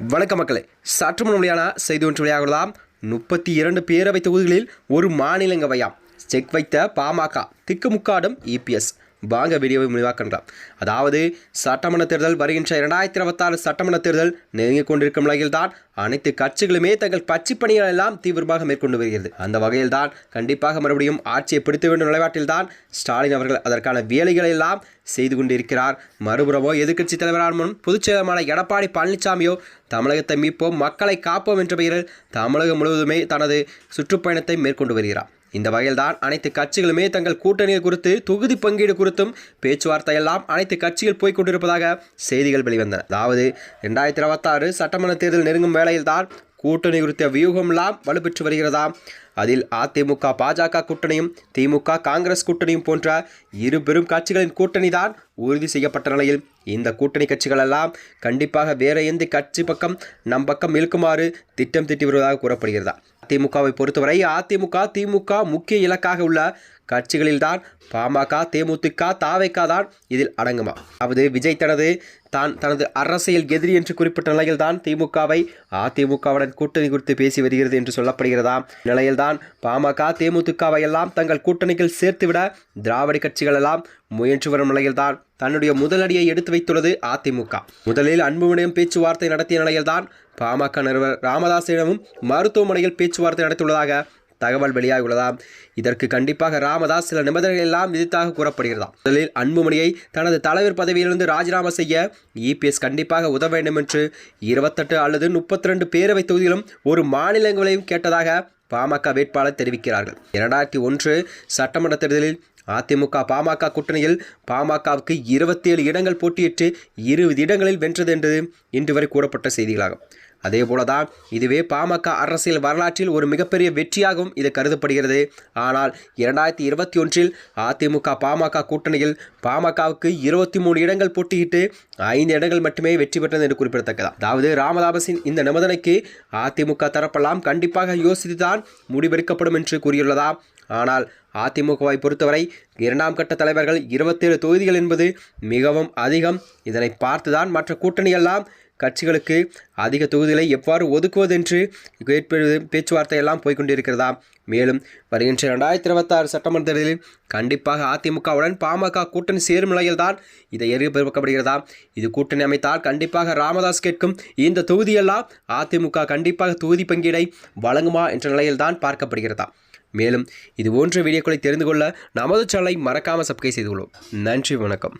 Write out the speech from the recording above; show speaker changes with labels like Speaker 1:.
Speaker 1: வணக்க மக்களே. சற்று முன் செய்தி ஒன்று வெளியாகலாம். முப்பத்தி இரண்டு பேரவை தொகுதிகளில் ஒரு மாநிலங்கவையாம் செக் வைத்த பாமக திக்குமுக்காடும் இபிஎஸ் வாங்க வீடியோவை முடிவாக்கின்றார். அதாவது சட்டமன்ற தேர்தல் வருகின்ற இரண்டாயிரத்தி இருபத்தாறு சட்டமன்ற தேர்தல் நெருங்கிக் கொண்டிருக்கும் நிலையில்தான் அனைத்து கட்சிகளுமே தங்கள் கட்சி பணிகள் எல்லாம் தீவிரமாக மேற்கொண்டு வருகிறது. அந்த வகையில் தான் கண்டிப்பாக மறுபடியும் ஆட்சியை பிடித்து வேண்டும் நிலைப்பாட்டில் தான் ஸ்டாலின் அவர்கள் அதற்கான வேலைகளை எல்லாம் செய்து கொண்டிருக்கிறார். மறுபுறமோ எதிர்க்கட்சி தலைவரான முன் பொதுச் எடப்பாடி பழனிசாமியோ தமிழகத்தை மீட்போம் மக்களை காப்போம் என்ற பெயரில் தமிழகம் முழுவதுமே தனது சுற்றுப்பயணத்தை மேற்கொண்டு வருகிறார். இந்த வகையில்தான் அனைத்து கட்சிகளுமே தங்கள் கூட்டணிகள் குறித்து தொகுதி பங்கீடு குறித்தும் பேச்சுவார்த்தையெல்லாம் அனைத்து கட்சிகள் போய்க் கொண்டிருப்பதாக செய்திகள் வெளிவந்தன. அதாவது ரெண்டாயிரத்தி இருபத்தாறு சட்டமன்ற தேர்தல் நெருங்கும் வேளையில்தான் கூட்டணி குறித்த வியூகம்லாம் வலுப்பெற்று வருகிறதாம். அதில் அதிமுக பாஜக கூட்டணியும் திமுக காங்கிரஸ் கூட்டணியும் போன்ற இரு பெரும் கட்சிகளின் கூட்டணி தான் உறுதி செய்யப்பட்ட நிலையில். இந்த கூட்டணி கட்சிகள் எல்லாம் கண்டிப்பாக வேற எந்த கட்சி பக்கம் நம் பக்கம் இழுக்குமாறு திட்டம் திட்டி வருவதாக கூறப்படுகிறதா? அதிமுகவை பொறுத்தவரை அதிமுக திமுக முக்கிய இலக்காக உள்ள கட்சிகளில்தான் பாமக தேமுதிக தாவைக்கா தான் இதில் அடங்குமா? அதாவது விஜய் தனது தான் தனது அரசியல் எதிரி என்று குறிப்பிட்ட நிலையில்தான் திமுகவை அதிமுகவுடன் கூட்டணி குறித்து பேசி வருகிறது என்று சொல்லப்படுகிறதாம் நிலையில்தான் தான் பாமக தேமுதிகவை எல்லாம் தங்கள் கூட்டணியில் சேர்த்துவிட திராவிட கட்சிகள் எல்லாம் முயன்று வரும் நிலையில்தான். தன்னுடைய முதலடியை எடுத்து வைத்துள்ளது அதிமுக. முதலில் அன்புமணியம் பேச்சுவார்த்தை நடத்திய நிலையில்தான் பாமக நிறுவனர் ராமதாசிடமும் மருத்துவமனையில் பேச்சுவார்த்தை நடத்தியுள்ளதாக தகவல் வெளியாகியுள்ளதாம். இதற்கு கண்டிப்பாக ராமதாஸ் சில நிபந்தனைகள் எல்லாம் விதித்தாக கூறப்படுகிறதாம். முதலில் அன்புமணியை தனது தலைவர் பதவியிலிருந்து ராஜினாமா செய்ய இபிஎஸ் கண்டிப்பாக உதவ வேண்டும் என்று இருபத்தெட்டு அல்லது முப்பத்தி ரெண்டு பேரவை தொகுதியிலும் ஒரு மாநிலங்களையும் கேட்டதாக பாமக வேட்பாளர் தெரிவிக்கிறார்கள். இரண்டாயிரத்தி ஒன்று சட்டமன்ற தேர்தலில் அதிமுக பாமக கூட்டணியில் பாமகவுக்கு இருபத்தி ஏழு இடங்கள் போட்டியிட்டு இருபது இடங்களில் வென்றது என்று இன்று வரை கூறப்பட்ட செய்திகளாகும். அதே போலதான் இதுவே பாமக அரசியல் வரலாற்றில் ஒரு மிகப்பெரிய வெற்றியாகவும் இது கருதப்படுகிறது. ஆனால் இரண்டாயிரத்தி இருபத்தி ஒன்றில் அதிமுக பாமக கூட்டணியில் பாமகவுக்கு இருபத்தி மூணு இடங்கள் போட்டியிட்டு ஐந்து இடங்கள் மட்டுமே வெற்றி பெற்றது என்று குறிப்பிடத்தக்கது. அதாவது ராமதாபசின் இந்த நிபந்தனைக்கு அதிமுக தரப்பெல்லாம் கண்டிப்பாக யோசித்துதான் முடிவெடுக்கப்படும் என்று கூறியுள்ளதா? ஆனால் அதிமுகவை பொறுத்தவரை இரண்டாம் கட்ட தலைவர்கள் இருபத்தேழு தொகுதிகள் என்பது மிகவும் அதிகம். இதனை பார்த்துதான் மற்ற கூட்டணியெல்லாம் கட்சிகளுக்கு அதிக தொகுதிகளை எவ்வாறு ஒதுக்குவது என்று பேச்சுவார்த்தை எல்லாம் போய்கொண்டிருக்கிறதா மேலும் வருகின்ற இரண்டாயிரத்தி இருபத்தாறு சட்டமன்ற தேர்தலில் கண்டிப்பாக அதிமுகவுடன் பாமக கூட்டணி சேரும் நிலையில்தான் இதை எதிர்பார்க்கப்படுகிறதா இது கூட்டணி அமைத்தால் கண்டிப்பாக ராமதாஸ் கேட்கும் இந்த தொகுதியெல்லாம் அதிமுக கண்டிப்பாக தொகுதி பங்கீடை வழங்குமா என்ற நிலையில்தான் பார்க்கப்படுகிறதா? மேலும் இது போன்ற வீடியோக்களை தெரிந்து கொள்ள நமது சேனலை மறக்காமல் சப்ஸ்கிரைப் செய்து கொள்ளும். நன்றி வணக்கம்.